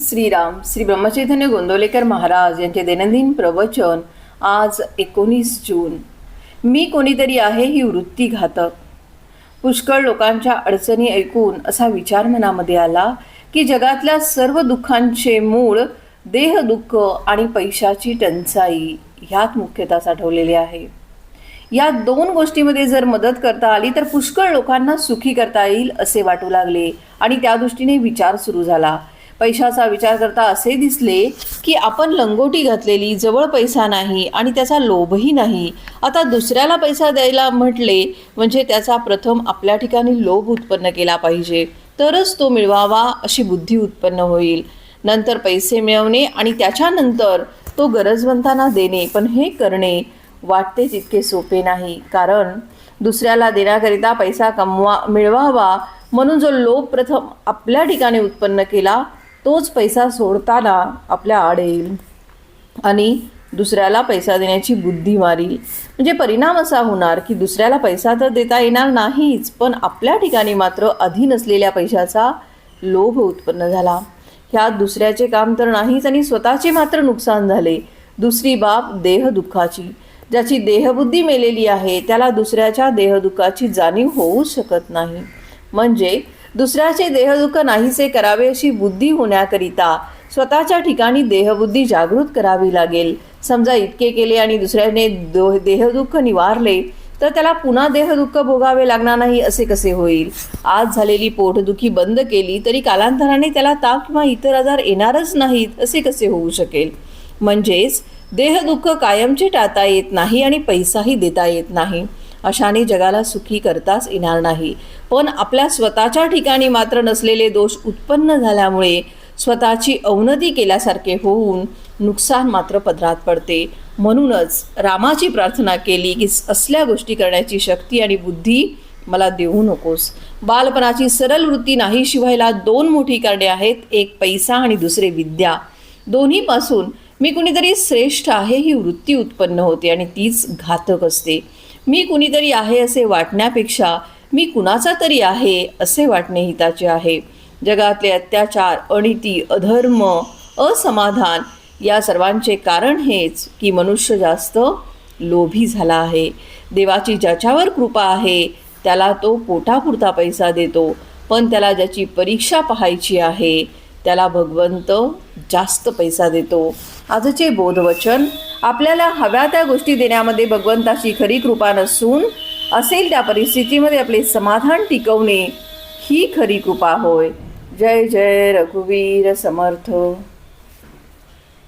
श्रीराम श्री ब्रह्मचैतन्य गोंदवलेकर महाराज यांचे दैनंदिन प्रवचन आज एकोणीस जून. मी कोणीतरी आहे ही वृत्ती घातक. पुष्कळ लोकांच्या अडचणी ऐकून असा विचार मनामध्ये आला की जगातल्या सर्व दुःखांचे मूळ देह दुःख आणि पैशाची टंचाई ह्यात मुख्यतः साठवलेले आहे. या दोन गोष्टीमध्ये जर मदत करता आली तर पुष्कळ लोकांना सुखी करता येईल असे वाटू लागले आणि त्या दृष्टीने विचार सुरू झाला. पैशाचा विचार करता असे दिसले की आपण लंगोटी घातलेली जवळ पैसा नाही आणि त्याचा लोभही नाही. आता दुसऱ्याला पैसा द्यायला म्हटले म्हणजे त्याचा प्रथम आपल्या ठिकाणी लोभ उत्पन्न केला पाहिजे. तरच तो मिळवावा अशी बुद्धी उत्पन्न होईल. नंतर पैसे मिळवणे आणि त्याच्यानंतर तो गरजवंतांना देणे पण हे करणे वाटते तितके सोपे नाही. कारण दुसऱ्याला देण्याकरिता पैसा कमवा मिळवावा म्हणून जो लोभ प्रथम आपल्या ठिकाणी उत्पन्न केला तोच पैसा सोडताना आपल्या आड येईल. आणि दुसऱ्याला पैसा देण्याची बुद्धी मारील. म्हणजे परिणाम असा होणार की दुसऱ्याला पैसा तर देता येणार नाहीच पण आपल्या ठिकाणी मात्र अधीन असलेल्या पैशाचा लोभ उत्पन्न झाला. ह्या दुसऱ्याचे काम तर नाहीच आणि स्वतःचे मात्र नुकसान झाले. दुसरी बाब देहदुःखाची ज्याची देहबुद्धी मेलेली आहे त्याला दुसऱ्याच्या देहदुःखाची जाणीव होऊ शकत नाही. म्हणजे दुसऱ्याचे देहदुःख नाहीसे करावे अशी बुद्धी होण्याकरिता स्वतःच्या ठिकाणी देहबुद्धी जागृत करावी लागेल. समजा इतके केले आणि दुसऱ्याने देहदुःख निवारले तर त्याला पुन्हा देहदुःख भोगावे लागणार नाही असे कसे होईल? आज झालेली पोटदुखी बंद केली तरी कालांतराने त्याला ताप किंवा इतर आजार येणारच नाहीत असे कसे होऊ शकेल? म्हणजेच देहदुःख कायमचे टाळता येत नाही आणि पैसाही देता येत नाही. अशाने जगाला सुखी करताच येणार नाही. पण आपल्या स्वतःच्या ठिकाणी मात्र नसलेले दोष उत्पन्न झाल्यामुळे स्वतःची अवनती केल्यासारखे होऊन नुकसान मात्र पदरात पडते. म्हणूनच रामाची प्रार्थना केली की असल्या गोष्टी करण्याची शक्ती आणि बुद्धी मला देऊ नकोस. बालपणाची सरळ वृत्ती नाही शिवायला दोन मोठी कारणे आहेत एक पैसा आणि दुसरे विद्या. दोन्हीपासून मी कुणीतरी श्रेष्ठ आहे ही वृत्ती उत्पन्न होते आणि तीच घातक असते. मी कुणीतरी आहे असे वाटण्यापेक्षा मी कुणाचा तरी आहे असे वाटणे हिताचे आहे. जगातले अत्याचार अनिती अधर्म असमाधान या सर्वांचे कारण हेच की मनुष्य जास्त लोभी झाला आहे. देवाची ज्याच्यावर कृपा आहे त्याला तो पोटापुरता पैसा देतो. पण त्याला ज्याची परीक्षा पाहायची आहे त्याला भगवंत जास्त पैसा देतो. आजचे बोधवचन आपल्याला हव्या त्या गोष्टी देण्यामध्ये भगवंताची खरी कृपा नसून असेल त्या परिस्थितीमध्ये आपले समाधान टिकवणे ही खरी कृपा होय. जय जय रघुवीर समर्थ.